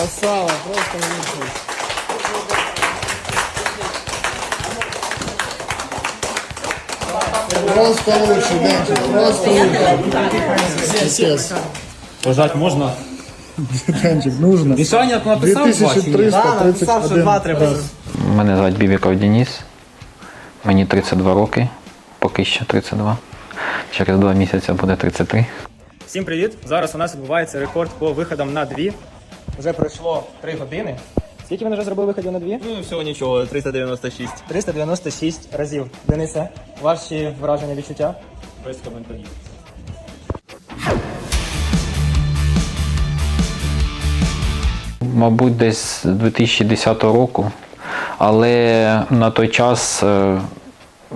Красава, просто молодець. Просто лучше, Денчик, просто лучше. Пожать можна? Денчик, нужно. Мішаня написав два чи ні? 2331 раз. Мене звати Бібіков Денис. Мені 32 роки, поки що 32. Через два місяці буде 33. Всім привіт! Зараз у нас відбувається рекорд по виходам на дві. Вже пройшло 3 години. Скільки ви вже зробили виходів на дві? Ну, всього нічого, 396. 396 разів. Денисе, ваші враження відчуття? Без коментарів. Мабуть, десь 2010 року. Але на той час е,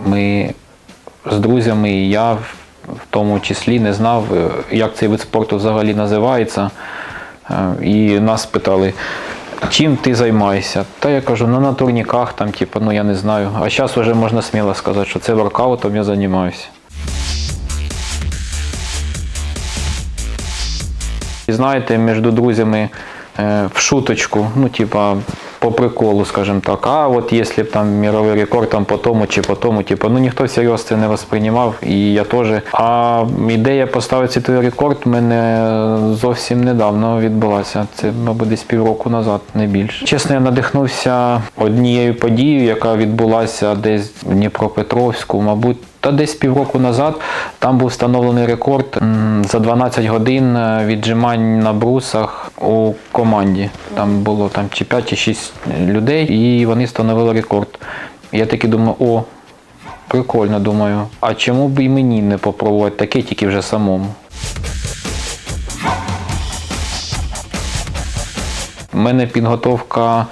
ми з друзями і я в в тому числі не знав, е, як цей вид спорту взагалі називається. Е, І нас питали, чим ти займаєшся? Та я кажу, ну на турніках, там, типу, ну я не знаю. А зараз вже можна сміло сказати, що це воркаутом я займаюся. І знаєте, між друзями е, в шуточку, ну, типа, по приколу, скажімо так, а от якщо б там мировий рекорд там по тому чи по тому, типу, ну ніхто всерйоз це не розприймав, і я теж. А ідея поставити світовий рекорд в мене зовсім недавно відбулася. Це, мабуть, десь півроку назад, не більше. Чесно, я надихнувся однією подією, яка відбулася десь в Дніпропетровську, мабуть. Та десь півроку назад там був встановлений рекорд за 12 годин е, віджимань на брусах у команді. Там було там чи 5 чи 6 людей, і вони встановили рекорд. Я таки думаю, о, прикольно, думаю, а чому б і мені не попробувати таке, тільки вже самому. У мене підготовка,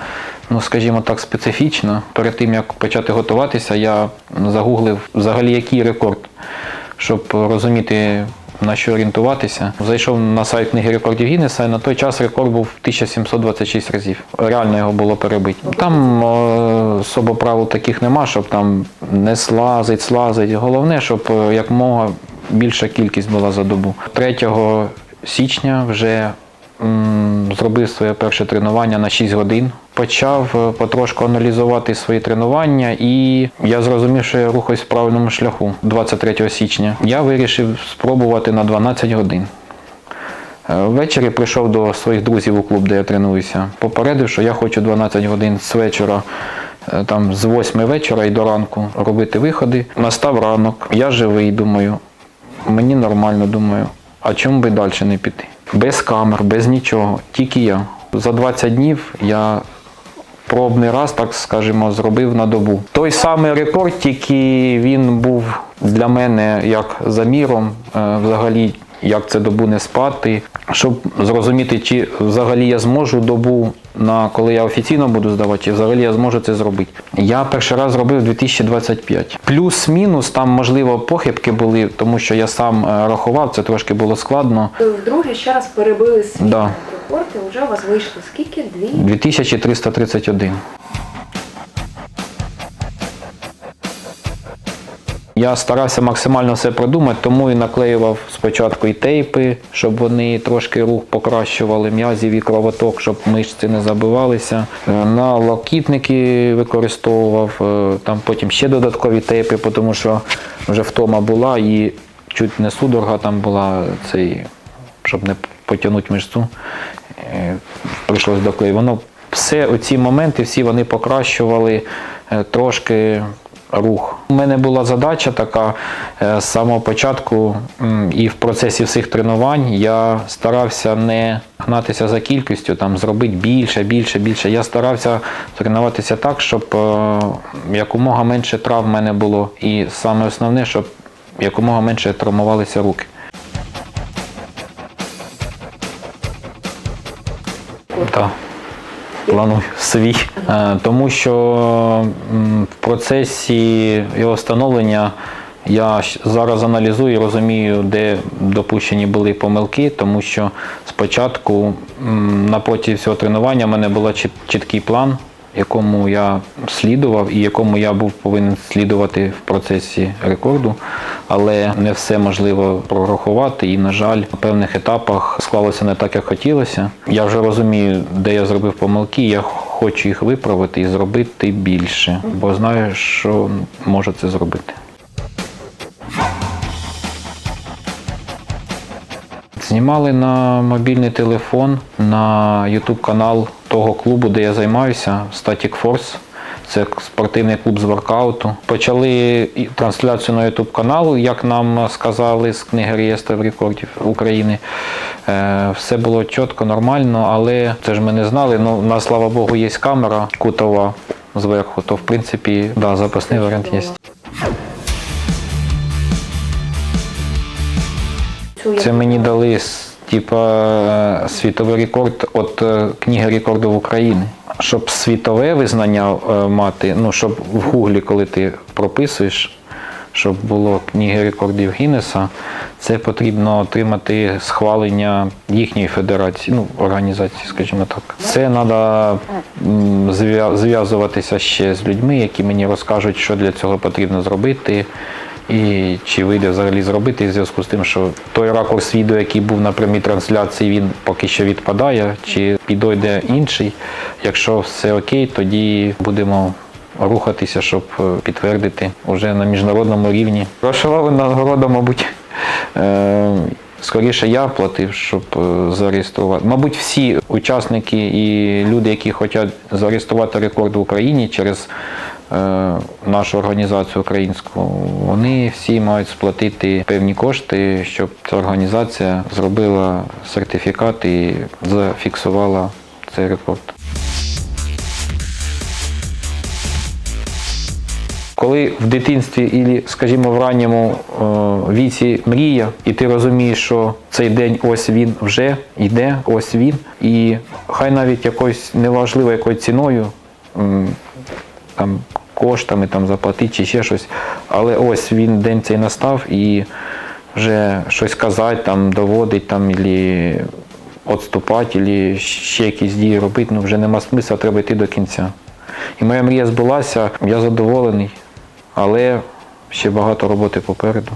ну скажімо так, специфічна. Перед тим як почати готуватися, я загуглив взагалі який рекорд, щоб розуміти. На що орієнтуватися. Зайшов на сайт книги рекордів Гіннеса, і на той час рекорд був 1726 разів. Реально його було перебити. Там е, особо правил таких нема, щоб там не слазить, слазить. Головне, щоб е, якомога більша кількість була за добу. 3 січня вже Зробив своє перше тренування на 6 годин. Почав е, потрошку аналізувати свої тренування, і я зрозумів, що я рухаюсь в правильному шляху 23 січня. Я вирішив спробувати на 12 годин. Е, Ввечері прийшов до своїх друзів у клуб, де я тренуюся. Попередив, що я хочу 12 годин з вечора, е, там з 8 вечора і до ранку робити виходи. Настав ранок, я живий, думаю, мені нормально, думаю, а чому би далі не піти? Без камер, без нічого, тільки я. За 20 днів я пробний раз, так скажімо, зробив на добу. Той самий рекорд, тільки він був для мене як заміром, е, взагалі, як це добу не спати, щоб зрозуміти, чи взагалі я зможу добу, на коли я офіційно буду здавати, чи взагалі я зможу це зробити. Я перший раз зробив 2025. Плюс-мінус, там, можливо, похибки були, тому що я сам е, рахував, це трошки було складно. Вдруге ще раз перебили свій Да. рекорд, і вже у вас вийшло скільки? Дві? 2331. Я старався максимально все продумати, тому і наклеював спочатку і тейпи, щоб вони трошки рух покращували м'язів і кровоток, щоб мишці не забивалися. Е, На локітники використовував, е, там потім ще додаткові тейпи, тому що вже втома була і чуть не судорога там була цей, щоб не потягнути мишцю. Е, Прийшлось доклеїти. Воно все, оці моменти, всі вони покращували трошки рух. У мене була задача така е, з самого початку і в процесі всіх тренувань я старався не гнатися за кількістю, там зробити більше, більше, більше. Я старався тренуватися так, щоб е, якомога менше травм в мене було. І саме основне, щоб якомога менше травмувалися руки. Так. Планую свій. Е, Тому що в процесі його встановлення я зараз аналізую і розумію, де допущені були помилки, тому що спочатку на протязі всього тренування в мене був чіткий план, якому я слідував і якому я був повинен слідувати в процесі рекорду, але не все можливо прорахувати. І, на жаль, на певних етапах склалося не так, як хотілося. Я вже розумію, де я зробив помилки. Я хочу їх виправити і зробити більше, бо знаю, що можу це зробити. Знімали на мобільний телефон на YouTube канал того клубу, де я займаюся, Static Force. Це спортивний клуб з воркауту. Почали трансляцію на YouTube канал, як нам сказали з книги реєстрів рекордів України. Е, Все було чітко, нормально, але це ж ми не знали. Ну, у нас, слава Богу, є камера кутова зверху, то в принципі да, запасний варіант є. Це мені дали типа е, світовий рекорд від е, книги рекордів України. Щоб світове визнання е, мати, ну щоб в гуглі, коли ти прописуєш, щоб було книги рекордів Гіннеса, це потрібно отримати схвалення їхньої федерації, ну організації, скажімо так. Це треба зв'язуватися ще з людьми, які мені розкажуть, що для цього потрібно зробити. І чи вийде взагалі зробити в зв'язку з тим, що той ракурс відео, який був на прямій трансляції, він поки що відпадає, чи підійде інший. Якщо все окей, тоді будемо рухатися, щоб е, підтвердити уже на міжнародному рівні. Грошова нагорода, мабуть. е, Скоріше я платив, щоб е, зареєструвати. Мабуть, всі учасники і люди, які хочуть зареєструвати рекорд в Україні через нашу організацію українську, вони всі мають сплатити певні кошти, щоб ця організація зробила сертифікат і зафіксувала цей рекорд. Коли в дитинстві, і, скажімо, в ранньому е, віці мрія, і ти розумієш, що цей день ось він вже йде, ось він, і хай навіть якоюсь неважливо якою ціною, там коштами там заплатити чи ще щось, але ось він день цей настав і вже щось казати, там доводить там ілі відступати, ілі ще якісь дії робити, ну вже нема смисла, треба йти до кінця. І моя мрія збулася, я задоволений, але ще багато роботи попереду.